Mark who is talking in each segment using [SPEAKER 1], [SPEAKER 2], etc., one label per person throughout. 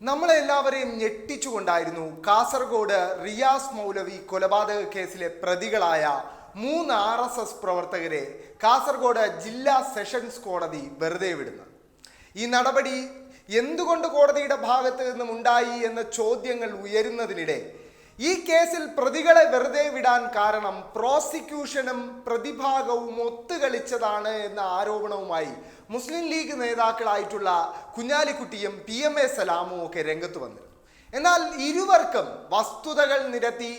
[SPEAKER 1] നമ്മളെല്ലാവരെയും ഞെട്ടിച്ചുകൊണ്ടായിരുന്നു കാസർഗോഡ് റിയാസ് മൗലവി കൊലപാതക കേസിലെ പ്രതികളായ മൂന്ന് ആർ എസ് എസ് പ്രവർത്തകരെ കാസർഗോഡ് ജില്ലാ സെഷൻസ് കോടതി വെറുതെ വിടുന്നു ഈ നടപടി എന്തുകൊണ്ട് കോടതിയുടെ ഭാഗത്ത് നിന്നും ഉണ്ടായി എന്ന ചോദ്യങ്ങൾ ഉയരുന്നതിനിടെ ഈ കേസിൽ പ്രതികളെ വെറുതെ വിടാൻ കാരണം പ്രോസിക്യൂഷനും പ്രതിഭാഗവും ഒത്തുകളിച്ചതാണ് എന്ന ആരോപണവുമായി മുസ്ലിം ലീഗ് നേതാക്കളായിട്ടുള്ള കുഞ്ഞാലിക്കുട്ടിയും പി എം എ സലാമും ഒക്കെ രംഗത്ത് വന്നിരുന്നു. എന്നാൽ ഇരുവർക്കും വസ്തുതകൾ നിരത്തി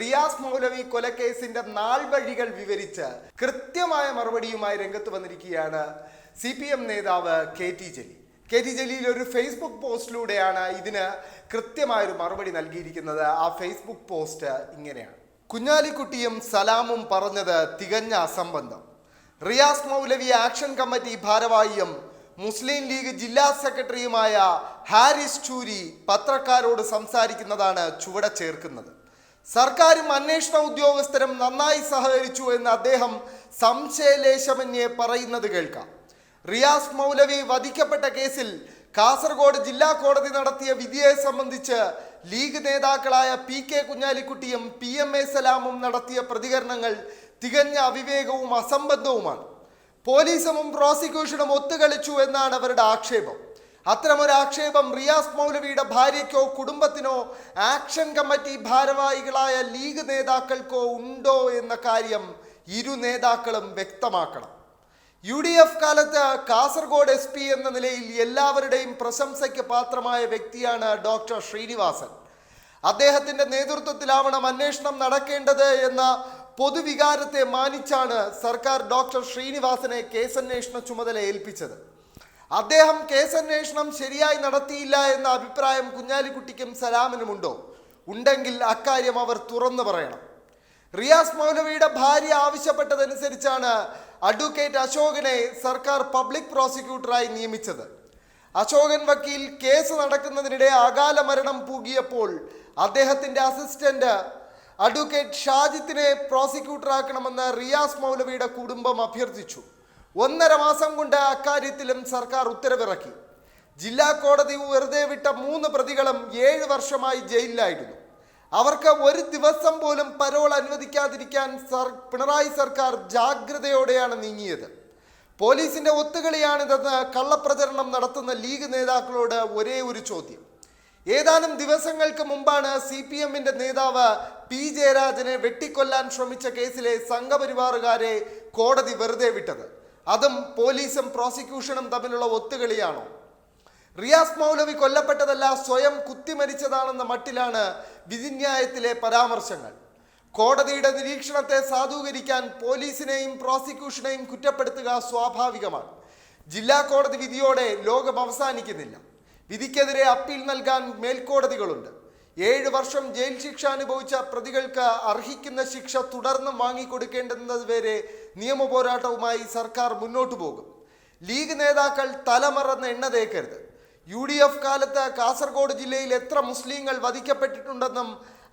[SPEAKER 1] റിയാസ് മൗലവി കൊലക്കേസിന്റെ നാൾ വഴികൾ വിവരിച്ച് കൃത്യമായ മറുപടിയുമായി രംഗത്ത് വന്നിരിക്കുകയാണ് സി നേതാവ് K T Jaleel. K T Jaleel ഒരു ഫേസ്ബുക്ക് പോസ്റ്റിലൂടെയാണ് ഇതിന് കൃത്യമായൊരു മറുപടി നൽകിയിരിക്കുന്നത്. ആ ഫേസ്ബുക്ക് പോസ്റ്റ് ഇങ്ങനെയാണ്. കുഞ്ഞാലിക്കുട്ടിയും സലാമും പറഞ്ഞത് തികഞ്ഞ അസംബന്ധം. റിയാസ് മൗലവി ആക്ഷൻ കമ്മിറ്റി ഭാരവാഹിയും മുസ്ലിം ലീഗ് ജില്ലാ സെക്രട്ടറിയുമായ ഹാരിസ് ചൂരി പത്രക്കാരോട് സംസാരിക്കുന്നതാണ് ചുവടെ ചേർക്കുന്നത്. സർക്കാരും അന്വേഷണ ഉദ്യോഗസ്ഥരും നന്നായി സഹകരിച്ചു എന്ന് അദ്ദേഹം സംശയലേശമന്യേ പറയുന്നത് കേൾക്കാം. റിയാസ് മൗലവി വധിക്കപ്പെട്ട കേസിൽ കാസർഗോഡ് ജില്ലാ കോടതി നടത്തിയ വിധിയെ സംബന്ധിച്ച് ലീഗ് നേതാക്കളായ പി കെ കുഞ്ഞാലിക്കുട്ടിയും പി എം എ സലാമും നടത്തിയ പ്രതികരണങ്ങൾ തികഞ്ഞ അവിവേകവും അസംബന്ധവുമാണ്. പോലീസും പ്രോസിക്യൂഷനും ഒത്തുകളിച്ചു എന്നാണ് അവരുടെ ആക്ഷേപം. അത്തരമൊരു ആക്ഷേപം റിയാസ് മൗലവിയുടെ ഭാര്യയ്ക്കോ കുടുംബത്തിനോ ആക്ഷൻ കമ്മിറ്റി ഭാരവാഹികളായ ലീഗ് നേതാക്കൾക്കോ ഉണ്ടോ എന്ന കാര്യം ഇരു നേതാക്കളും വ്യക്തമാക്കണം. യു ഡി എഫ് കാലത്ത് കാസർഗോഡ് എസ് പി എന്ന നിലയിൽ എല്ലാവരുടെയും പ്രശംസയ്ക്ക് പാത്രമായ വ്യക്തിയാണ് ഡോക്ടർ ശ്രീനിവാസൻ. അദ്ദേഹത്തിന്റെ നേതൃത്വത്തിലാവണം അന്വേഷണം നടക്കേണ്ടത് എന്ന പൊതുവികാരത്തെ മാനിച്ചാണ് സർക്കാർ ഡോക്ടർ ശ്രീനിവാസനെ കേസന്വേഷണ ചുമതല ഏൽപ്പിച്ചത്. അദ്ദേഹം കേസന്വേഷണം ശരിയായി നടത്തിയില്ല എന്ന അഭിപ്രായം കുഞ്ഞാലിക്കുട്ടിക്കും സലാമിനുമുണ്ടോ? ഉണ്ടെങ്കിൽ അക്കാര്യം അവർ തുറന്നു പറയണം. റിയാസ് മൗലവിയുടെ ഭാര്യ ആവശ്യപ്പെട്ടതനുസരിച്ചാണ് അഡ്വക്കേറ്റ് അശോകനെ സർക്കാർ പബ്ലിക് പ്രോസിക്യൂട്ടറായി നിയമിച്ചത്. അശോകൻ വക്കീൽ കേസ് നടക്കുന്നതിനിടെ അകാല മരണം പൂകിയപ്പോൾ അദ്ദേഹത്തിന്റെ അസിസ്റ്റന്റ് അഡ്വക്കേറ്റ് ഷാജിത്തിനെ പ്രോസിക്യൂട്ടറാക്കണമെന്ന് റിയാസ് മൗലവിയുടെ കുടുംബം അഭ്യർത്ഥിച്ചു. ഒന്നര മാസം കൊണ്ട് അക്കാര്യത്തിലും സർക്കാർ ഉത്തരവിറക്കി. ജില്ലാ കോടതി വെറുതെ വിട്ട മൂന്ന് പ്രതികളും ഏഴ് വർഷമായി ജയിലിലായിരുന്നു. അവർക്ക് ഒരു ദിവസം പോലും പരോൾ അനുവദിക്കാതിരിക്കാൻ സർ പിണറായി സർക്കാർ ജാഗ്രതയോടെയാണ് നീങ്ങിയത്. പോലീസിന്റെ ഒത്തുകളിയാണിതെന്ന് കള്ളപ്രചരണം നടത്തുന്ന ലീഗ് നേതാക്കളോട് ഒരേ ഒരു ചോദ്യം. ഏതാനും ദിവസങ്ങൾക്ക് മുമ്പാണ് സി പി എമ്മിന്റെ നേതാവ് പി ജയരാജനെ വെട്ടിക്കൊല്ലാൻ ശ്രമിച്ച കേസിലെ സംഘപരിവാറുകാരെ കോടതി വെറുതെ വിട്ടത്. അതും പോലീസും പ്രോസിക്യൂഷനും തമ്മിലുള്ള ഒത്തുകളിയാണോ? റിയാസ് മൗലവി കൊല്ലപ്പെട്ടതല്ല സ്വയം കുത്തിമരിച്ചതാണെന്ന മട്ടിലാണ് വിധിന്യായത്തിലെ പരാമർശങ്ങൾ. കോടതിയുടെ നിരീക്ഷണത്തെ സാധൂകരിക്കാൻ പോലീസിനെയും പ്രോസിക്യൂഷനെയും കുറ്റപ്പെടുത്തുക സ്വാഭാവികമാണ്. ജില്ലാ കോടതി വിധിയോടെ ലോകം അവസാനിക്കുന്നില്ല. വിധിക്കെതിരെ അപ്പീൽ നൽകാൻ മേൽക്കോടതികളുണ്ട്. ഏഴ് വർഷം ജയിൽ ശിക്ഷ അനുഭവിച്ച പ്രതികൾക്ക് അർഹിക്കുന്ന ശിക്ഷ തുടർന്നും വാങ്ങിക്കൊടുക്കേണ്ടുന്നതുവരെ നിയമ പോരാട്ടവുമായി സർക്കാർ മുന്നോട്ടു പോകും ലീഗ് നേതാക്കൾ തലമറന്ന് എണ്ണ തേക്കരുത്. യു ഡി എഫ് കാലത്ത് കാസർഗോഡ് ജില്ലയിൽ എത്ര മുസ്ലിങ്ങൾ വധിക്കപ്പെട്ടിട്ടുണ്ടെന്നും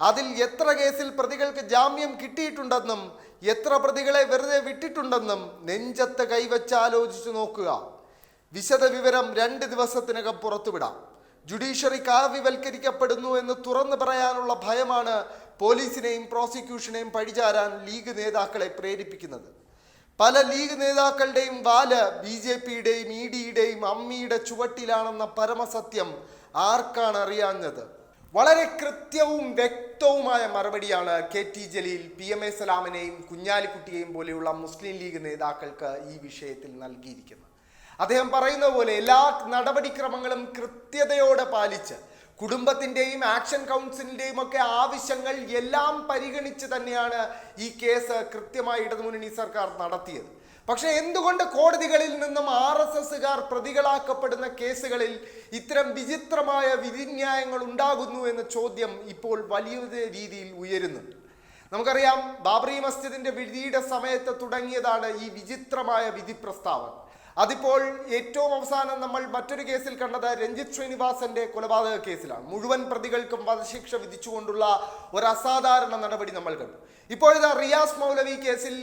[SPEAKER 1] അതിൽ എത്ര കേസിൽ പ്രതികൾക്ക് ജാമ്യം കിട്ടിയിട്ടുണ്ടെന്നും എത്ര പ്രതികളെ വെറുതെ വിട്ടിട്ടുണ്ടെന്നും നെഞ്ചത്ത് കൈവച്ച് ആലോചിച്ചു നോക്കുക. വിശദ വിവരം രണ്ട് ദിവസത്തിനകം പുറത്തുവിടാം. ജുഡീഷ്യറി കാവ്യവൽക്കരിക്കപ്പെടുന്നു എന്ന് തുറന്നു പറയാനുള്ള ഭയമാണ് പോലീസിനെയും പ്രോസിക്യൂഷനെയും പഴിചാരാൻ ലീഗ് നേതാക്കളെ പ്രേരിപ്പിക്കുന്നത്. പല ലീഗ് നേതാക്കളുടെയും വാൽ ബി ജെ പിയുടെയും ഇ ഡിയുടെയും അമ്മിയുടെ ചുവട്ടിലാണെന്ന പരമസത്യം ആർക്കാണ് അറിയാഞ്ഞത്? വളരെ കൃത്യവും വ്യക്തവുമായ മറുപടിയാണ് K T Jaleel P M A സലാമിനെയും കുഞ്ഞാലിക്കുട്ടിയെയും പോലെയുള്ള മുസ്ലിം ലീഗ് നേതാക്കൾക്ക് ഈ വിഷയത്തിൽ നൽകിയിരിക്കുന്നത്. അദ്ദേഹം പറയുന്ന പോലെ എല്ലാ നടപടിക്രമങ്ങളും കൃത്യതയോടെ പാലിച്ച് കുടുംബത്തിന്റെയും ആക്ഷൻ കൗൺസിലിന്റെയും ഒക്കെ ആവശ്യങ്ങൾ എല്ലാം പരിഗണിച്ച് തന്നെയാണ് ഈ കേസ് കൃത്യമായി ഇടതുമുന്നണി സർക്കാർ നടത്തിയത്. പക്ഷെ എന്തുകൊണ്ട് കോടതികളിൽ നിന്നും ആർ എസ് എസുകാർ പ്രതികളാക്കപ്പെടുന്ന കേസുകളിൽ ഇത്തരം വിചിത്രമായ വിധിന്യായങ്ങൾ ഉണ്ടാകുന്നു എന്ന ചോദ്യം ഇപ്പോൾ വലിയ രീതിയിൽ ഉയരുന്നുണ്ട് നമുക്കറിയാം ബാബറി മസ്ജിദിന്റെ വിധിയുടെ സമയത്ത് തുടങ്ങിയതാണ് ഈ വിചിത്രമായ വിധി പ്രസ്താവന അതിപ്പോൾ ഏറ്റവും അവസാനം നമ്മൾ മറ്റൊരു കേസിൽ കണ്ടത് രഞ്ജിത് ശ്രീനിവാസന്റെ കൊലപാതക കേസിലാണ്. മുഴുവൻ പ്രതികൾക്കും വധശിക്ഷ വിധിച്ചുകൊണ്ടുള്ള ഒരു അസാധാരണ നടപടി നമ്മൾ കണ്ടു. ഇപ്പോഴത്തെ റിയാസ് മൗലവി കേസിൽ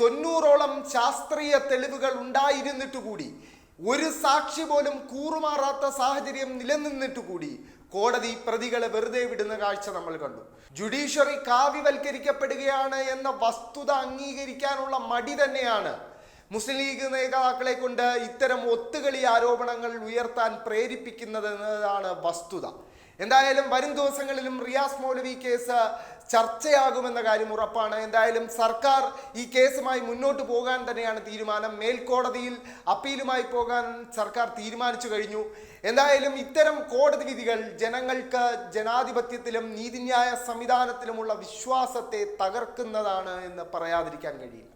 [SPEAKER 1] തൊണ്ണൂറോളം ശാസ്ത്രീയ തെളിവുകൾ ഉണ്ടായിരുന്നിട്ട് കൂടി ഒരു സാക്ഷി പോലും കൂറുമാറാത്ത സാഹചര്യം നിലനിന്നിട്ട് കൂടി കോടതി പ്രതികളെ വെറുതെ വിടുന്ന കാഴ്ച നമ്മൾ കണ്ടു. ജുഡീഷ്യറി കാവ്യവൽക്കരിക്കപ്പെടുകയാണ് എന്ന വസ്തുത അംഗീകരിക്കാനുള്ള മടി തന്നെയാണ് മുസ്ലിം ലീഗ് നേതാക്കളെ കൊണ്ട് ഇത്തരം ഒത്തുകളി ആരോപണങ്ങൾ ഉയർത്താൻ പ്രേരിപ്പിക്കുന്നതെന്നതാണ് വസ്തുത. എന്തായാലും വരും ദിവസങ്ങളിലും റിയാസ് മൗലവി കേസ് ചർച്ചയാകുമെന്ന കാര്യം ഉറപ്പാണ്. എന്തായാലും സർക്കാർ ഈ കേസുമായി മുന്നോട്ട് പോകാൻ തന്നെയാണ് തീരുമാനം. മേൽക്കോടതിയിൽ അപ്പീലുമായി പോകാൻ സർക്കാർ തീരുമാനിച്ചു കഴിഞ്ഞു. എന്തായാലും ഇത്തരം കോടതി വിധികൾ ജനങ്ങൾക്ക് ജനാധിപത്യത്തിലും നീതിന്യായ സംവിധാനത്തിലുമുള്ള വിശ്വാസത്തെ തകർക്കുന്നതാണ് എന്ന് പറയാതിരിക്കാൻ കഴിയില്ല.